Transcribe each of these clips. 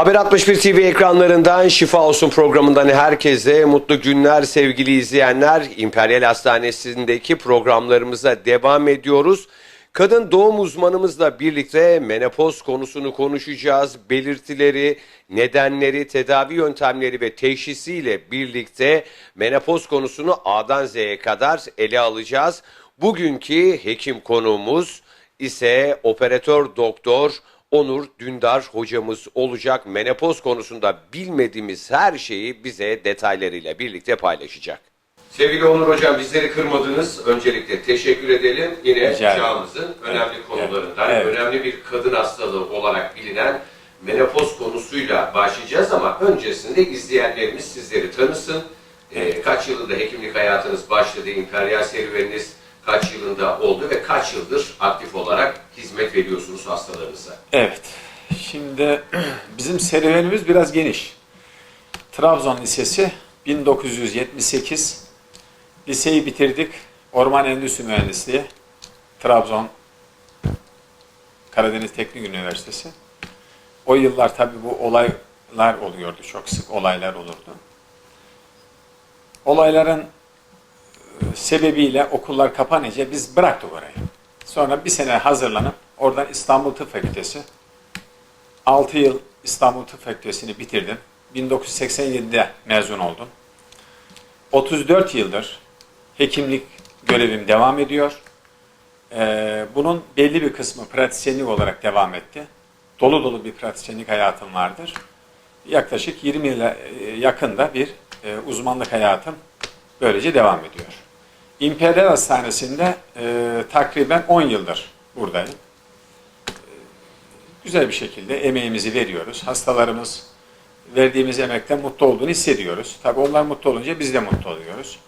Haber 61 TV ekranlarından Şifa Olsun programından herkese mutlu günler sevgili izleyenler. İmperyal Hastanesi'ndeki programlarımıza devam ediyoruz. Kadın doğum uzmanımızla birlikte menopoz konusunu konuşacağız. Belirtileri, nedenleri, tedavi yöntemleri ve teşhisiyle birlikte menopoz konusunu A'dan Z'ye kadar ele alacağız. Bugünkü hekim konuğumuz ise operatör doktor Onur Dündar hocamız olacak. Menopoz konusunda bilmediğimiz her şeyi bize detaylarıyla birlikte paylaşacak. Sevgili Onur Hocam bizleri kırmadınız. Öncelikle teşekkür edelim. Yine Rica çağımızın önemli Evet, konularından, evet. önemli bir kadın hastalığı olarak bilinen menopoz konusuyla başlayacağız ama öncesinde izleyenlerimiz sizleri tanısın. Ee, kaç yılında hekimlik hayatınız başladı, imperyal serüveniniz kaç yılında oldu ve kaç yıldır aktif olarak hizmet veriyorsunuz hastalarınıza? Evet. Şimdi bizim serüvenimiz biraz geniş. Trabzon Lisesi 1978 liseyi bitirdik. Orman Endüstri Mühendisliği Trabzon Karadeniz Teknik Üniversitesi. O yıllar tabii bu olaylar oluyordu. Çok sık olaylar olurdu. Olayların sebebiyle okullar kapanınca biz bıraktık orayı. Sonra bir sene hazırlanıp oradan İstanbul Tıp Fakültesi 6 yıl İstanbul Tıp Fakültesini bitirdim. 1987'de mezun oldum. 34 yıldır hekimlik görevim devam ediyor. Ee, bunun belli bir kısmı pratisyenlik olarak devam etti. Dolu dolu bir pratisyenlik hayatım vardır. Yaklaşık 20 yıla e, yakında bir e, uzmanlık hayatım böylece devam ediyor. İmperial Hastanesi'nde e, takriben 10 yıldır buradayım. E, güzel bir şekilde emeğimizi veriyoruz. Hastalarımız verdiğimiz emekten mutlu olduğunu hissediyoruz. Tabii onlar mutlu olunca biz de mutlu oluyoruz.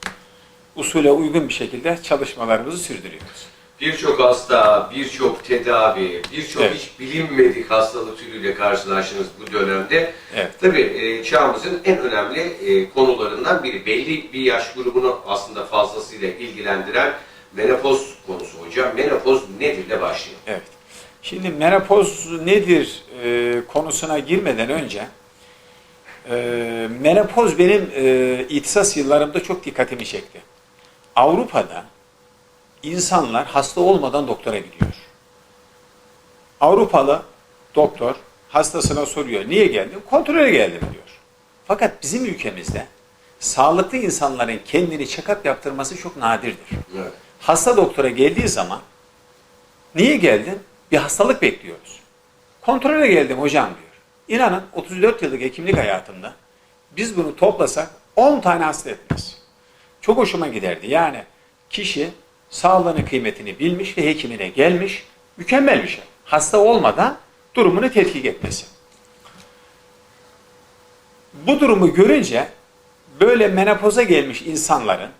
Usule uygun bir şekilde çalışmalarımızı sürdürüyoruz. Birçok hasta, birçok tedavi, birçok Evet. hiç bilinmedik hastalık türüyle karşılaştınız bu dönemde. Evet. Tabii e, çağımızın en önemli e, konularından biri. Belli bir yaş grubunu aslında fazlasıyla ilgilendiren menopoz konusu hocam. Menopoz nedir de başlayalım. Evet. Şimdi menopoz nedir e, konusuna girmeden önce e, menopoz benim e, ihtisas yıllarımda çok dikkatimi çekti. Avrupa'da insanlar hasta olmadan doktora gidiyor. Avrupalı doktor hastasına soruyor niye geldin? Kontrole geldim diyor. Fakat bizim ülkemizde sağlıklı insanların kendini check-up yaptırması çok nadirdir. Evet. Hasta doktora geldiği zaman niye geldin? Bir hastalık bekliyoruz. Kontrole geldim hocam diyor. İnanın 34 yıllık hekimlik hayatımda biz bunu toplasak 10 tane hasta etmez. Çok hoşuma giderdi. Yani kişi sağlığının kıymetini bilmiş ve hekimine gelmiş. Mükemmel bir şey. Hasta olmadan durumunu tetkik etmesi. Bu durumu görünce böyle menopoza gelmiş insanların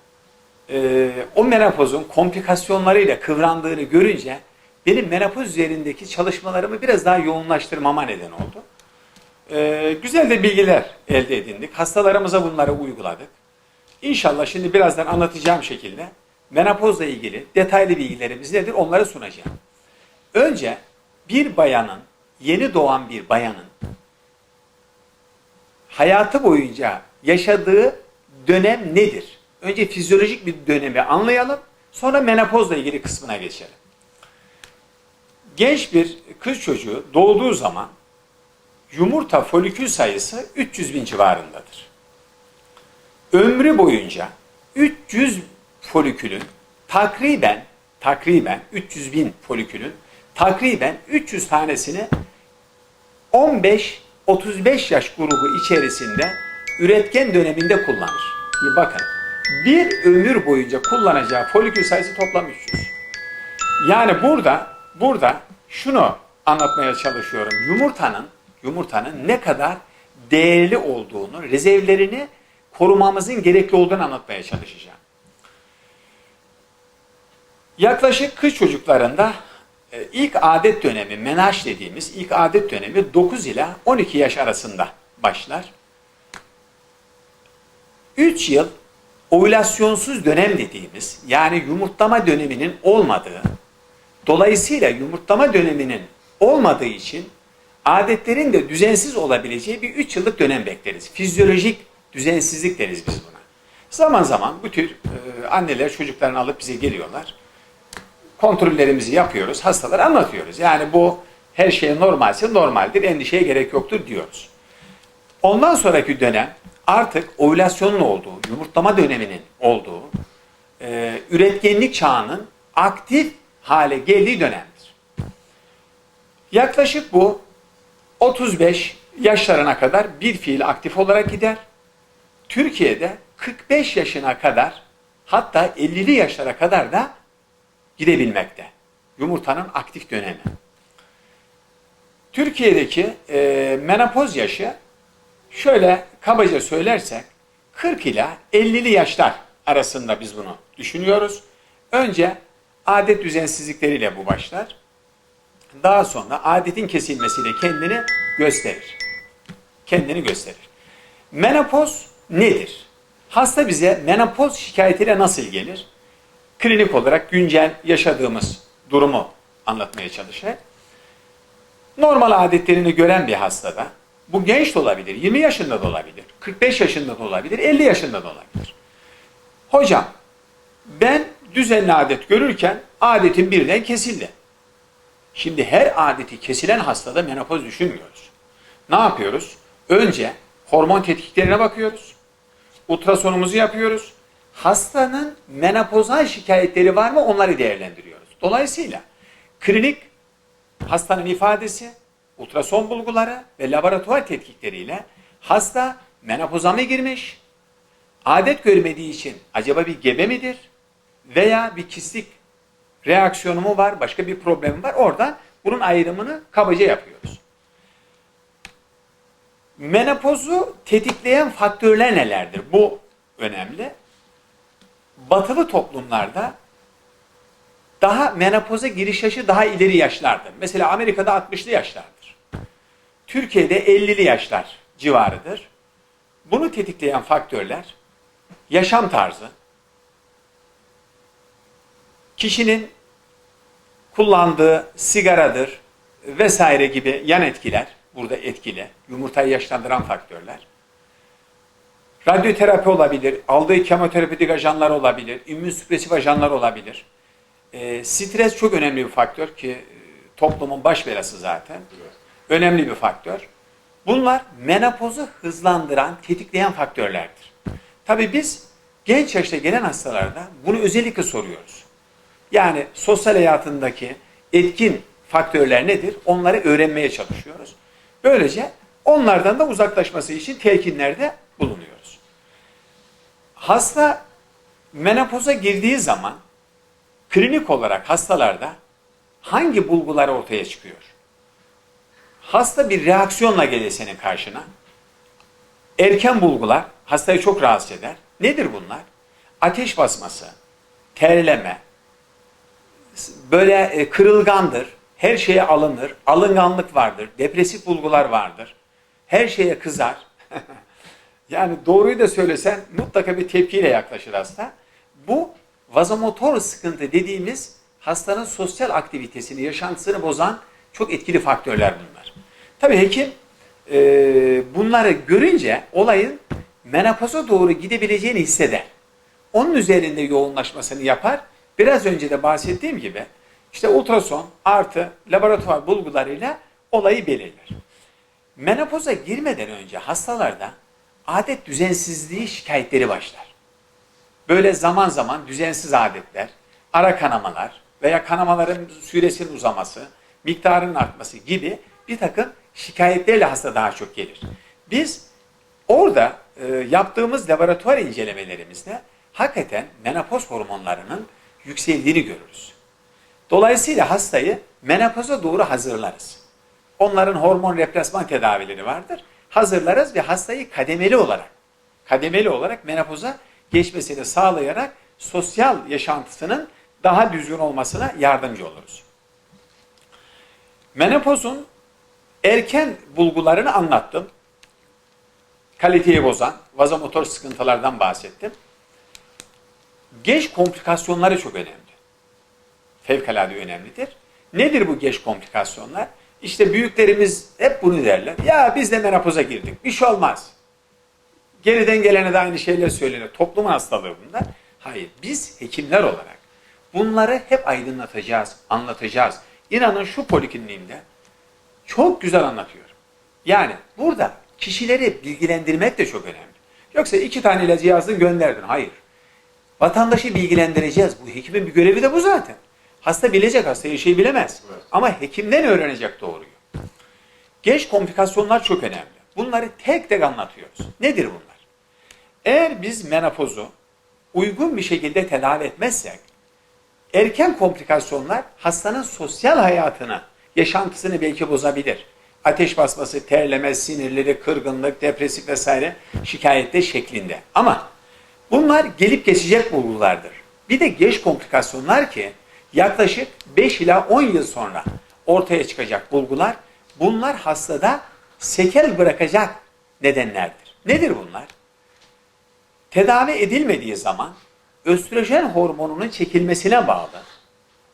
e, o menopozun komplikasyonlarıyla kıvrandığını görünce benim menopoz üzerindeki çalışmalarımı biraz daha yoğunlaştırmama neden oldu. E, güzel de bilgiler elde edindik. Hastalarımıza bunları uyguladık. İnşallah şimdi birazdan anlatacağım şekilde menopozla ilgili detaylı bilgilerimiz nedir onları sunacağım. Önce bir bayanın, yeni doğan bir bayanın hayatı boyunca yaşadığı dönem nedir? Önce fizyolojik bir dönemi anlayalım, sonra menopozla ilgili kısmına geçelim. Genç bir kız çocuğu doğduğu zaman yumurta folikül sayısı 300 bin civarındadır. Ömrü boyunca 300 folikülün takriben takriben 300 bin folikülün takriben 300 tanesini 15-35 yaş grubu içerisinde üretken döneminde kullanır. Bir bakın. Bir ömür boyunca kullanacağı folikül sayısı toplam 300. Yani burada burada şunu anlatmaya çalışıyorum. Yumurtanın yumurtanın ne kadar değerli olduğunu, rezervlerini korumamızın gerekli olduğunu anlatmaya çalışacağım. Yaklaşık kız çocuklarında e, ilk adet dönemi, menaj dediğimiz ilk adet dönemi 9 ila 12 yaş arasında başlar. 3 yıl ovülasyonsuz dönem dediğimiz yani yumurtlama döneminin olmadığı, dolayısıyla yumurtlama döneminin olmadığı için adetlerin de düzensiz olabileceği bir 3 yıllık dönem bekleriz. Fizyolojik düzensizlik deriz biz buna. Zaman zaman bu tür e, anneler çocuklarını alıp bize geliyorlar. Kontrollerimizi yapıyoruz, hastalara anlatıyoruz. Yani bu her şey normalse normaldir, endişeye gerek yoktur diyoruz. Ondan sonraki dönem artık ovülasyonun olduğu, yumurtlama döneminin olduğu, e, üretkenlik çağının aktif hale geldiği dönemdir. Yaklaşık bu 35 yaşlarına kadar bir fiil aktif olarak gider. Türkiye'de 45 yaşına kadar hatta 50'li yaşlara kadar da gidebilmekte. Yumurtanın aktif dönemi. Türkiye'deki e, menopoz yaşı şöyle kabaca söylersek 40 ila 50'li yaşlar arasında biz bunu düşünüyoruz. Önce adet düzensizlikleriyle bu başlar. Daha sonra adetin kesilmesiyle kendini gösterir. Kendini gösterir. Menopoz nedir? Hasta bize menopoz şikayetiyle nasıl gelir? Klinik olarak güncel yaşadığımız durumu anlatmaya çalışır. Normal adetlerini gören bir hastada, bu genç de olabilir, 20 yaşında da olabilir, 45 yaşında da olabilir, 50 yaşında da olabilir. Hocam, ben düzenli adet görürken adetin birden kesildi. Şimdi her adeti kesilen hastada menopoz düşünmüyoruz. Ne yapıyoruz? Önce hormon tetkiklerine bakıyoruz. Ultrasonumuzu yapıyoruz. Hastanın menopozal şikayetleri var mı onları değerlendiriyoruz. Dolayısıyla klinik hastanın ifadesi, ultrason bulguları ve laboratuvar tetkikleriyle hasta menopoza mı girmiş, adet görmediği için acaba bir gebe midir veya bir kistik reaksiyonu mu var, başka bir problemi var. Oradan bunun ayrımını kabaca yapıyoruz. Menopozu tetikleyen faktörler nelerdir? Bu önemli. Batılı toplumlarda daha menopoza giriş yaşı daha ileri yaşlardır. Mesela Amerika'da 60'lı yaşlardır. Türkiye'de 50'li yaşlar civarıdır. Bunu tetikleyen faktörler yaşam tarzı, kişinin kullandığı sigaradır vesaire gibi yan etkiler burada etkili. Yumurtayı yaşlandıran faktörler. Radyoterapi olabilir, aldığı kemoterapetik ajanlar olabilir, immünsüpresif ajanlar olabilir. E, stres çok önemli bir faktör ki e, toplumun baş belası zaten. Önemli bir faktör. Bunlar menopozu hızlandıran, tetikleyen faktörlerdir. Tabii biz genç yaşta gelen hastalarda bunu özellikle soruyoruz. Yani sosyal hayatındaki etkin faktörler nedir? Onları öğrenmeye çalışıyoruz. Böylece onlardan da uzaklaşması için telkinlerde bulunuyoruz. Hasta menopoza girdiği zaman klinik olarak hastalarda hangi bulgular ortaya çıkıyor? Hasta bir reaksiyonla gelir senin karşına. Erken bulgular hastayı çok rahatsız eder. Nedir bunlar? Ateş basması, terleme, böyle e, kırılgandır, her şeye alınır, alınganlık vardır, depresif bulgular vardır, her şeye kızar. Yani doğruyu da söylesen mutlaka bir tepkiyle yaklaşır hasta. Bu vazomotor sıkıntı dediğimiz hastanın sosyal aktivitesini, yaşantısını bozan çok etkili faktörler bunlar. Tabii hekim e, bunları görünce olayın menopoza doğru gidebileceğini hisseder. Onun üzerinde yoğunlaşmasını yapar. Biraz önce de bahsettiğim gibi işte ultrason artı laboratuvar bulgularıyla olayı belirler. Menopoza girmeden önce hastalarda adet düzensizliği şikayetleri başlar. Böyle zaman zaman düzensiz adetler, ara kanamalar veya kanamaların süresinin uzaması, miktarının artması gibi bir takım şikayetlerle hasta daha çok gelir. Biz orada e, yaptığımız laboratuvar incelemelerimizde hakikaten menopoz hormonlarının yükseldiğini görürüz. Dolayısıyla hastayı menopoza doğru hazırlarız. Onların hormon replasman tedavileri vardır. Hazırlarız ve hastayı kademeli olarak, kademeli olarak menopoza geçmesini sağlayarak sosyal yaşantısının daha düzgün olmasına yardımcı oluruz. Menopozun erken bulgularını anlattım. Kaliteyi bozan vazomotor sıkıntılardan bahsettim. Geç komplikasyonları çok önemli. Fevkalade önemlidir. Nedir bu geç komplikasyonlar? İşte büyüklerimiz hep bunu derler. Ya biz de menopoza girdik. Bir şey olmaz. Geriden gelene de aynı şeyler söylenir. Toplumun hastalığı bunlar. Hayır, biz hekimler olarak bunları hep aydınlatacağız, anlatacağız. İnanın şu polikliniğimde çok güzel anlatıyorum. Yani burada kişileri bilgilendirmek de çok önemli. Yoksa iki tane ilacı yazdın gönderdin. Hayır. Vatandaşı bilgilendireceğiz. Bu hekimin bir görevi de bu zaten. Hasta bilecek, hasta her şeyi bilemez. Evet. Ama hekimden öğrenecek doğruyu. Geç komplikasyonlar çok önemli. Bunları tek tek anlatıyoruz. Nedir bunlar? Eğer biz menopozu uygun bir şekilde tedavi etmezsek, erken komplikasyonlar hastanın sosyal hayatını, yaşantısını belki bozabilir. Ateş basması, terleme, sinirleri, kırgınlık, depresif vesaire şikayette şeklinde. Ama bunlar gelip geçecek bulgulardır. Bir de geç komplikasyonlar ki yaklaşık 5 ila 10 yıl sonra ortaya çıkacak bulgular. Bunlar hastada sekel bırakacak nedenlerdir. Nedir bunlar? tedavi edilmediği zaman östrojen hormonunun çekilmesine bağlı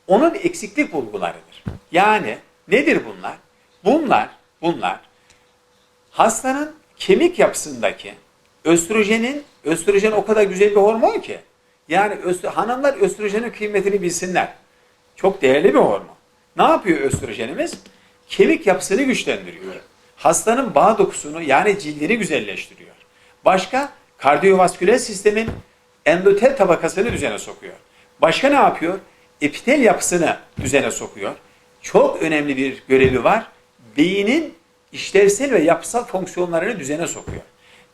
onun eksiklik bulgularıdır. Yani nedir bunlar? Bunlar, bunlar hastanın kemik yapısındaki östrojenin, östrojen o kadar güzel bir hormon ki. Yani östro, hanımlar östrojenin kıymetini bilsinler. Çok değerli bir hormon. Ne yapıyor östrojenimiz? Kemik yapısını güçlendiriyor. Hastanın bağ dokusunu yani cildini güzelleştiriyor. Başka kardiyovasküler sistemin endotel tabakasını düzene sokuyor. Başka ne yapıyor? Epitel yapısını düzene sokuyor. Çok önemli bir görevi var. Beynin işlevsel ve yapısal fonksiyonlarını düzene sokuyor.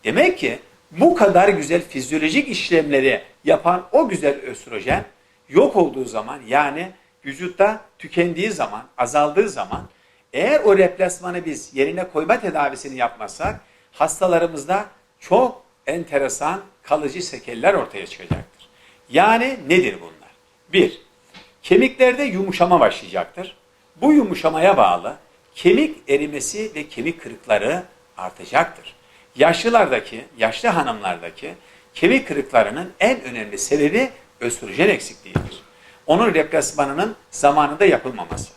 Demek ki bu kadar güzel fizyolojik işlemleri yapan o güzel östrojen yok olduğu zaman yani vücutta tükendiği zaman, azaldığı zaman eğer o replasmanı biz yerine koyma tedavisini yapmazsak hastalarımızda çok enteresan kalıcı sekeller ortaya çıkacaktır. Yani nedir bunlar? Bir, kemiklerde yumuşama başlayacaktır. Bu yumuşamaya bağlı kemik erimesi ve kemik kırıkları artacaktır. Yaşlılardaki, yaşlı hanımlardaki kemik kırıklarının en önemli sebebi östrojen eksikliğidir. Onun replasmanının zamanında yapılmaması.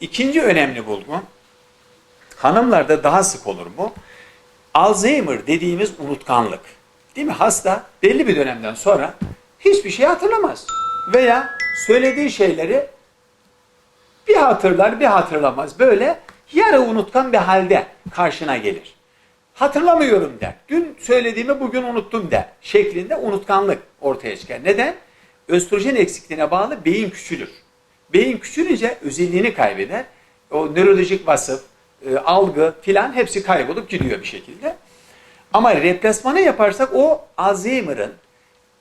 İkinci önemli bulgu, hanımlarda daha sık olur bu. Alzheimer dediğimiz unutkanlık. Değil mi? Hasta belli bir dönemden sonra hiçbir şey hatırlamaz. Veya söylediği şeyleri bir hatırlar bir hatırlamaz. Böyle yarı unutkan bir halde karşına gelir. Hatırlamıyorum der. Dün söylediğimi bugün unuttum der. Şeklinde unutkanlık ortaya çıkar. Neden? Östrojen eksikliğine bağlı beyin küçülür. Beyin küçülünce özelliğini kaybeder. O nörolojik vasıf, e, algı filan hepsi kaybolup gidiyor bir şekilde. Ama replasmanı yaparsak o Alzheimer'ın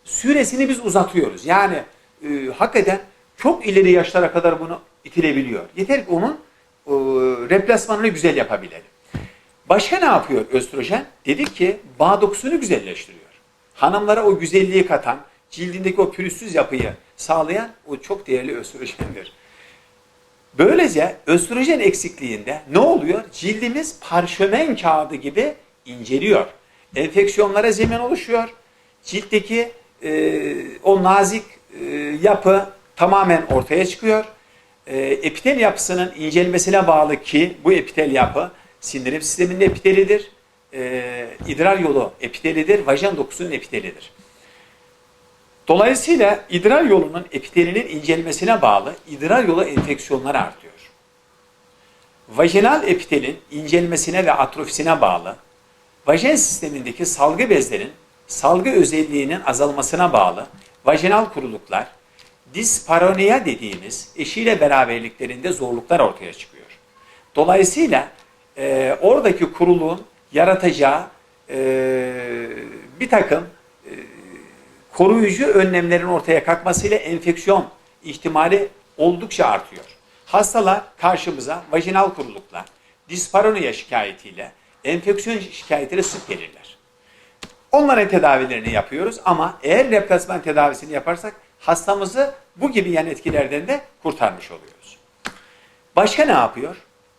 süresini biz uzatıyoruz. Yani e, hakikaten çok ileri yaşlara kadar bunu itilebiliyor. Yeter ki onun e, replasmanını güzel yapabilelim. Başka ne yapıyor östrojen? Dedik ki bağ dokusunu güzelleştiriyor. Hanımlara o güzelliği katan, cildindeki o pürüzsüz yapıyı sağlayan o çok değerli östrojendir. Böylece östrojen eksikliğinde ne oluyor? Cildimiz parşömen kağıdı gibi inceliyor. Enfeksiyonlara zemin oluşuyor. Ciltteki e, o nazik e, yapı tamamen ortaya çıkıyor. E, epitel yapısının incelmesine bağlı ki bu epitel yapı sindirim sisteminin epitelidir. E, idrar yolu epitelidir. Vajen dokusunun epitelidir. Dolayısıyla idrar yolunun epitelinin incelmesine bağlı idrar yolu enfeksiyonları artıyor. Vajinal epitelin incelmesine ve atrofisine bağlı, vajen sistemindeki salgı bezlerin salgı özelliğinin azalmasına bağlı vajinal kuruluklar, disparoniya dediğimiz eşiyle beraberliklerinde zorluklar ortaya çıkıyor. Dolayısıyla e, oradaki kuruluğun yaratacağı e, bir takım koruyucu önlemlerin ortaya kalkmasıyla enfeksiyon ihtimali oldukça artıyor. Hastalar karşımıza vajinal kuruluklar, disparoniya şikayetiyle, enfeksiyon şikayetiyle sık gelirler. Onların tedavilerini yapıyoruz ama eğer replasman tedavisini yaparsak hastamızı bu gibi yan etkilerden de kurtarmış oluyoruz. Başka ne yapıyor?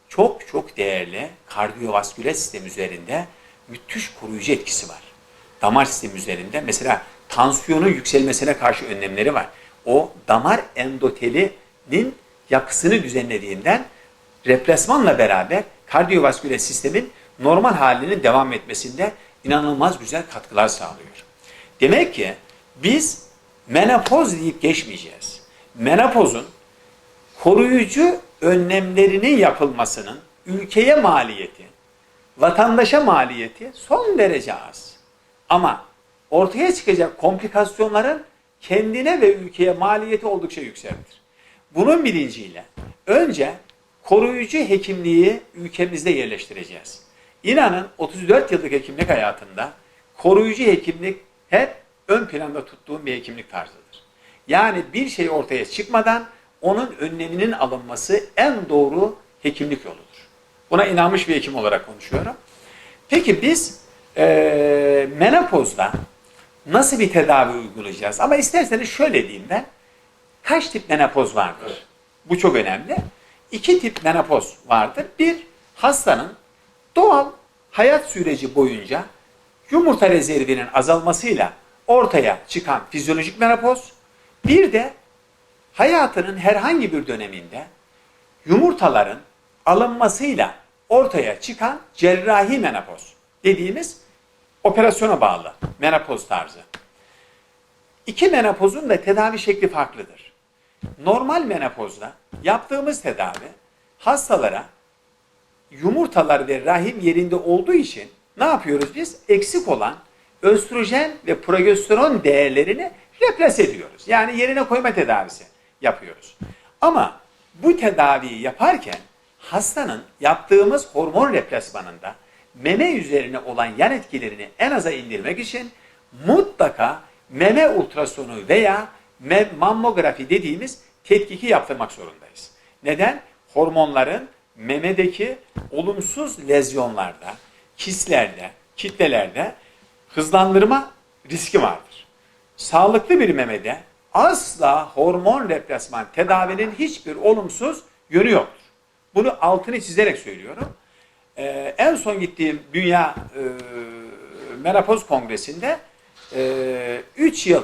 Çok çok değerli kardiyovasküler sistem üzerinde müthiş koruyucu etkisi var. Damar sistemi üzerinde mesela tansiyonun yükselmesine karşı önlemleri var. O damar endotelinin yapısını düzenlediğinden replasmanla beraber kardiyovasküler sistemin normal halinin devam etmesinde inanılmaz güzel katkılar sağlıyor. Demek ki biz menopoz deyip geçmeyeceğiz. Menopozun koruyucu önlemlerinin yapılmasının ülkeye maliyeti, vatandaşa maliyeti son derece az. Ama ortaya çıkacak komplikasyonların kendine ve ülkeye maliyeti oldukça yüksektir. Bunun bilinciyle önce koruyucu hekimliği ülkemizde yerleştireceğiz. İnanın 34 yıllık hekimlik hayatında koruyucu hekimlik hep ön planda tuttuğum bir hekimlik tarzıdır. Yani bir şey ortaya çıkmadan onun önleminin alınması en doğru hekimlik yoludur. Buna inanmış bir hekim olarak konuşuyorum. Peki biz e, menopozda nasıl bir tedavi uygulayacağız? Ama isterseniz şöyle diyeyim ben. Kaç tip menopoz vardır? Bu çok önemli. İki tip menopoz vardır. Bir, hastanın doğal hayat süreci boyunca yumurta rezervinin azalmasıyla ortaya çıkan fizyolojik menopoz. Bir de hayatının herhangi bir döneminde yumurtaların alınmasıyla ortaya çıkan cerrahi menopoz dediğimiz operasyona bağlı menopoz tarzı. İki menopozun da tedavi şekli farklıdır. Normal menopozda yaptığımız tedavi hastalara yumurtalar ve rahim yerinde olduğu için ne yapıyoruz biz? Eksik olan östrojen ve progesteron değerlerini replase ediyoruz. Yani yerine koyma tedavisi yapıyoruz. Ama bu tedaviyi yaparken hastanın yaptığımız hormon replasmanında meme üzerine olan yan etkilerini en aza indirmek için mutlaka meme ultrasonu veya mammografi dediğimiz tetkiki yaptırmak zorundayız. Neden? Hormonların memedeki olumsuz lezyonlarda, kistlerde, kitlelerde hızlandırma riski vardır. Sağlıklı bir memede asla hormon replasman tedavinin hiçbir olumsuz yönü yoktur. Bunu altını çizerek söylüyorum. Ee, en son gittiğim Dünya e, Menopoz Kongresi'nde 3 yıl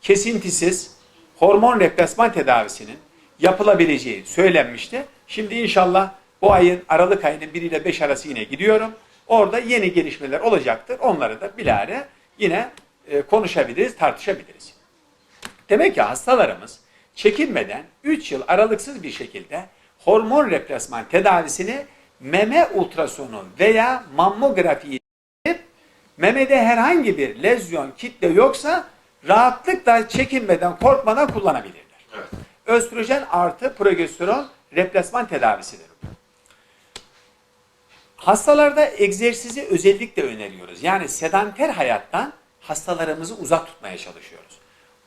kesintisiz hormon replasman tedavisinin yapılabileceği söylenmişti. Şimdi inşallah bu ayın Aralık ayının 1 ile 5 arası yine gidiyorum. Orada yeni gelişmeler olacaktır. Onları da bilare yine e, konuşabiliriz, tartışabiliriz. Demek ki hastalarımız çekinmeden 3 yıl aralıksız bir şekilde hormon replasman tedavisini meme ultrasonu veya mammografi yapıp memede herhangi bir lezyon kitle yoksa rahatlıkla çekinmeden korkmadan kullanabilirler. Evet. Östrojen artı progesteron replasman tedavisidir. Hastalarda egzersizi özellikle öneriyoruz. Yani sedanter hayattan hastalarımızı uzak tutmaya çalışıyoruz.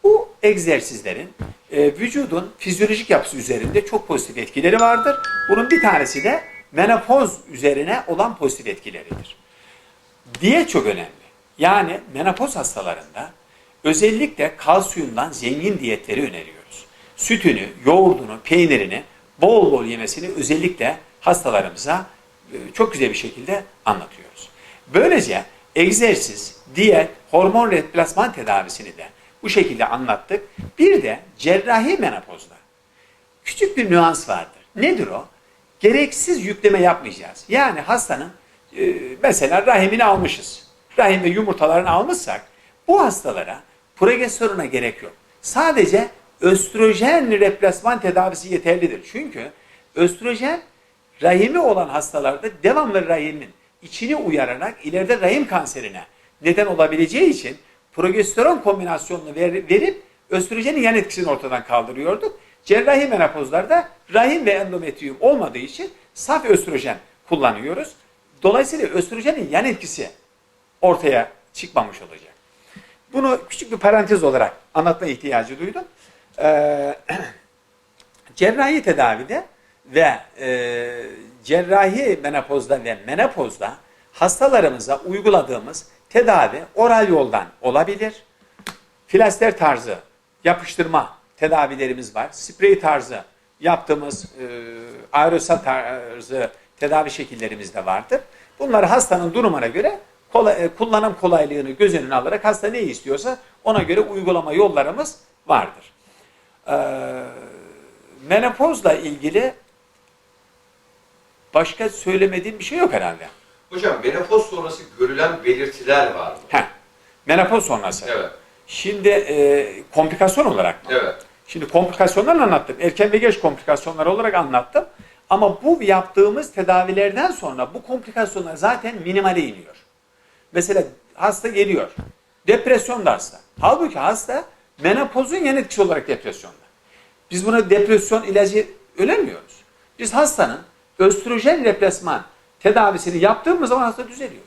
Bu egzersizlerin e, vücudun fizyolojik yapısı üzerinde çok pozitif etkileri vardır. Bunun bir tanesi de menopoz üzerine olan pozitif etkileridir. Diyet çok önemli. Yani menopoz hastalarında özellikle kalsiyumdan zengin diyetleri öneriyoruz. Sütünü, yoğurdunu, peynirini bol bol yemesini özellikle hastalarımıza e, çok güzel bir şekilde anlatıyoruz. Böylece egzersiz, diyet, hormon replasman tedavisini de bu şekilde anlattık. Bir de cerrahi menopozda küçük bir nüans vardır. Nedir o? Gereksiz yükleme yapmayacağız. Yani hastanın e, mesela rahimini almışız. Rahim ve yumurtalarını almışsak bu hastalara progesterona gerek yok. Sadece östrojen replasman tedavisi yeterlidir. Çünkü östrojen rahimi olan hastalarda devamlı rahimin içini uyararak ileride rahim kanserine neden olabileceği için progesteron kombinasyonunu ver- verip östrojenin yan etkisini ortadan kaldırıyorduk. Cerrahi menopozlarda rahim ve endometriyum olmadığı için saf östrojen kullanıyoruz. Dolayısıyla östrojenin yan etkisi ortaya çıkmamış olacak. Bunu küçük bir parantez olarak anlatma ihtiyacı duydum. Ee, cerrahi tedavide ve e, cerrahi menopozda ve menopozda hastalarımıza uyguladığımız tedavi oral yoldan olabilir. Plaster tarzı yapıştırma tedavilerimiz var. Sprey tarzı yaptığımız e, aerosol tarzı tedavi şekillerimiz de vardır. Bunları hastanın durumuna göre kolay- e, kullanım kolaylığını göz önüne alarak hasta ne istiyorsa ona göre uygulama yollarımız vardır. Ee, menopozla ilgili Başka söylemediğim bir şey yok herhalde. Hocam menopoz sonrası görülen belirtiler var mı? Heh. Menopoz sonrası. Evet. Şimdi e, komplikasyon olarak mı? Evet. Şimdi komplikasyonlarını anlattım. Erken ve geç komplikasyonlar olarak anlattım. Ama bu yaptığımız tedavilerden sonra bu komplikasyonlar zaten minimale iniyor. Mesela hasta geliyor. Depresyonda hasta. Halbuki hasta menopozun yan etkisi olarak depresyonda. Biz buna depresyon ilacı önermiyoruz. Biz hastanın östrojen replasman tedavisini yaptığımız zaman hasta düzeliyor.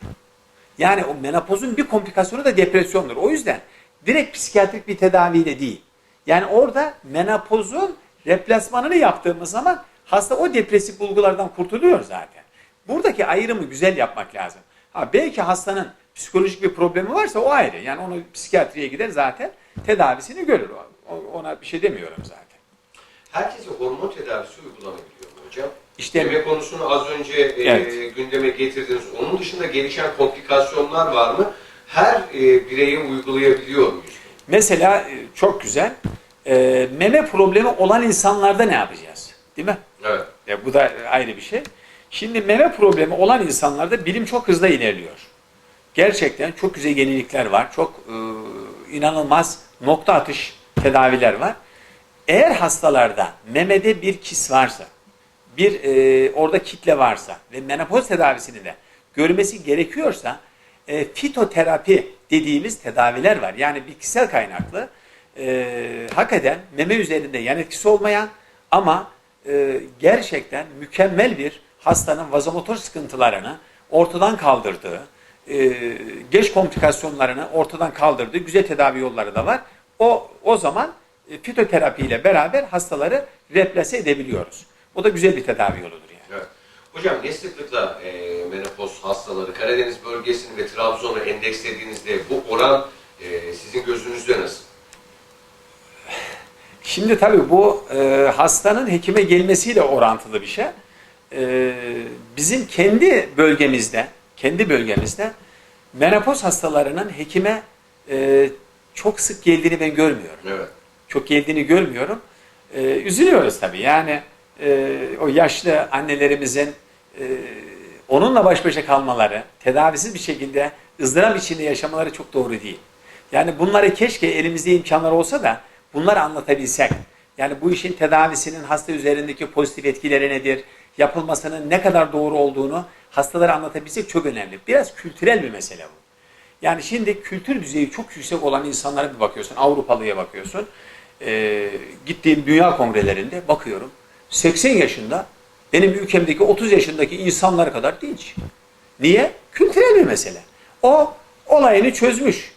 Yani o menopozun bir komplikasyonu da depresyondur. O yüzden direkt psikiyatrik bir tedaviyle değil. Yani orada menopozun replasmanını yaptığımız zaman hasta o depresif bulgulardan kurtuluyor zaten. Buradaki ayrımı güzel yapmak lazım. Ha belki hastanın psikolojik bir problemi varsa o ayrı. Yani onu psikiyatriye gider zaten tedavisini görür. Ona bir şey demiyorum zaten. Herkese hormon tedavisi uygulanabiliyor mu hocam? İşte Meme konusunu az önce e, Evet. gündeme getirdiniz. Onun dışında gelişen komplikasyonlar var mı? Her e, bireye uygulayabiliyor muyuz? Mesela e, çok güzel. e, meme problemi olan insanlarda ne yapacağız? Değil mi? Evet. Ya bu da ayrı bir şey. Şimdi meme problemi olan insanlarda bilim çok hızlı ilerliyor. Gerçekten çok güzel yenilikler var. Çok e, inanılmaz nokta atış tedaviler var. Eğer hastalarda memede bir kis varsa, bir e, orada kitle varsa ve menopoz tedavisini de görmesi gerekiyorsa e, fitoterapi dediğimiz tedaviler var. Yani bitkisel kaynaklı e, hakikaten meme üzerinde yan etkisi olmayan ama e, gerçekten mükemmel bir hastanın vazomotor sıkıntılarını ortadan kaldırdığı, e, geç komplikasyonlarını ortadan kaldırdığı güzel tedavi yolları da var. O o zaman e, fitoterapi ile beraber hastaları replase edebiliyoruz. O da güzel bir tedavi yoludur. Hocam ne sıklıkla e, menopoz hastaları Karadeniz bölgesini ve Trabzon'u endekslediğinizde bu oran e, sizin gözünüzde nasıl? Şimdi tabii bu e, hastanın hekime gelmesiyle orantılı bir şey. E, bizim kendi bölgemizde, kendi bölgemizde menopoz hastalarının hekime e, çok sık geldiğini ben görmüyorum. Evet. Çok geldiğini görmüyorum. E, üzülüyoruz tabii. Yani e, o yaşlı annelerimizin e, onunla baş başa kalmaları, tedavisiz bir şekilde ızdırap içinde yaşamaları çok doğru değil. Yani bunları keşke elimizde imkanlar olsa da bunları anlatabilsek. Yani bu işin tedavisinin hasta üzerindeki pozitif etkileri nedir, yapılmasının ne kadar doğru olduğunu hastalara anlatabilsek çok önemli. Biraz kültürel bir mesele bu. Yani şimdi kültür düzeyi çok yüksek olan insanlara bir bakıyorsun, Avrupalıya bakıyorsun. Ee, gittiğim dünya kongrelerinde bakıyorum. 80 yaşında benim ülkemdeki 30 yaşındaki insanlar kadar dinç. Niye? Kültürel bir mesele. O olayını çözmüş.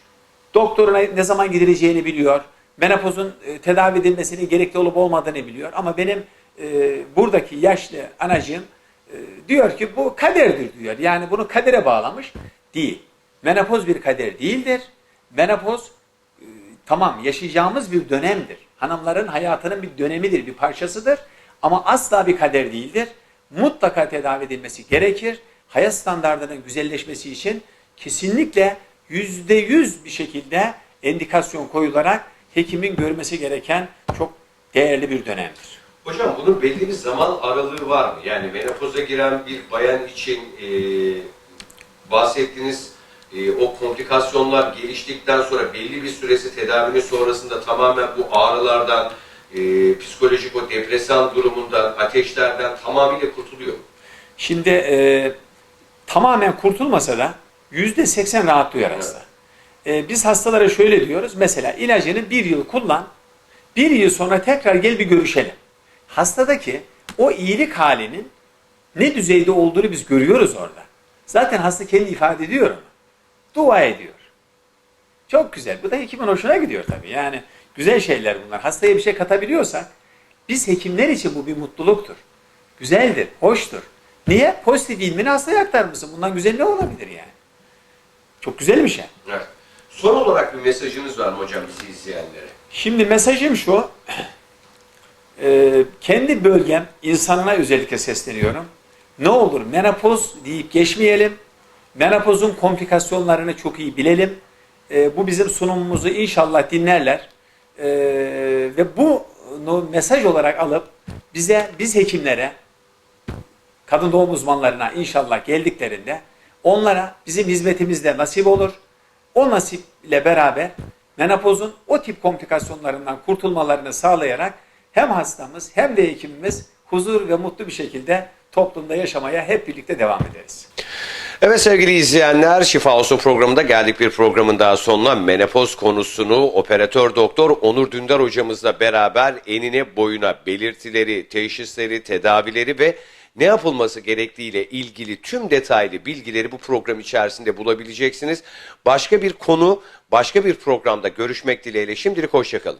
Doktoruna ne zaman gidileceğini biliyor. Menopozun e, tedavi edilmesinin gerekli olup olmadığını biliyor. Ama benim e, buradaki yaşlı anacığım e, diyor ki bu kaderdir diyor. Yani bunu kadere bağlamış. Değil. Menopoz bir kader değildir. Menopoz e, tamam yaşayacağımız bir dönemdir. Hanımların hayatının bir dönemidir, bir parçasıdır. Ama asla bir kader değildir. Mutlaka tedavi edilmesi gerekir. Hayat standartlarının güzelleşmesi için kesinlikle yüzde yüz bir şekilde endikasyon koyularak hekimin görmesi gereken çok değerli bir dönemdir. Hocam bunun belli bir zaman aralığı var mı? Yani menopoza giren bir bayan için e, bahsettiğiniz e, o komplikasyonlar geliştikten sonra belli bir süresi tedavinin sonrasında tamamen bu ağrılardan, e, psikolojik o depresan durumundan, ateşlerden tamamıyla kurtuluyor. Şimdi e, tamamen kurtulmasa da yüzde seksen rahat duyar hasta. E, biz hastalara şöyle diyoruz. Mesela ilacını bir yıl kullan. Bir yıl sonra tekrar gel bir görüşelim. Hastadaki o iyilik halinin ne düzeyde olduğunu biz görüyoruz orada. Zaten hasta kendi ifade ediyor onu. Dua ediyor. Çok güzel. Bu da hekimin hoşuna gidiyor tabii. Yani güzel şeyler bunlar. Hastaya bir şey katabiliyorsak biz hekimler için bu bir mutluluktur. Güzeldir, hoştur. Niye? Pozitif ilmini hastaya aktarmışsın. Bundan güzel ne olabilir yani? Çok güzel bir şey. Evet. Son olarak bir mesajınız var mı hocam bizi izleyenlere? Şimdi mesajım şu. Ee, kendi bölgem insanına özellikle sesleniyorum. Ne olur menopoz deyip geçmeyelim. Menopozun komplikasyonlarını çok iyi bilelim. Ee, bu bizim sunumumuzu inşallah dinlerler. Ee, ve bunu mesaj olarak alıp bize, biz hekimlere kadın doğum uzmanlarına inşallah geldiklerinde onlara bizim hizmetimizde nasip olur. O nasiple beraber menopozun o tip komplikasyonlarından kurtulmalarını sağlayarak hem hastamız hem de hekimimiz huzur ve mutlu bir şekilde toplumda yaşamaya hep birlikte devam ederiz. Evet sevgili izleyenler Şifa Olsun programında geldik bir programın daha sonuna. Menopoz konusunu operatör doktor Onur Dündar hocamızla beraber enine boyuna belirtileri, teşhisleri, tedavileri ve ne yapılması gerektiğiyle ilgili tüm detaylı bilgileri bu program içerisinde bulabileceksiniz. Başka bir konu, başka bir programda görüşmek dileğiyle şimdilik hoşçakalın.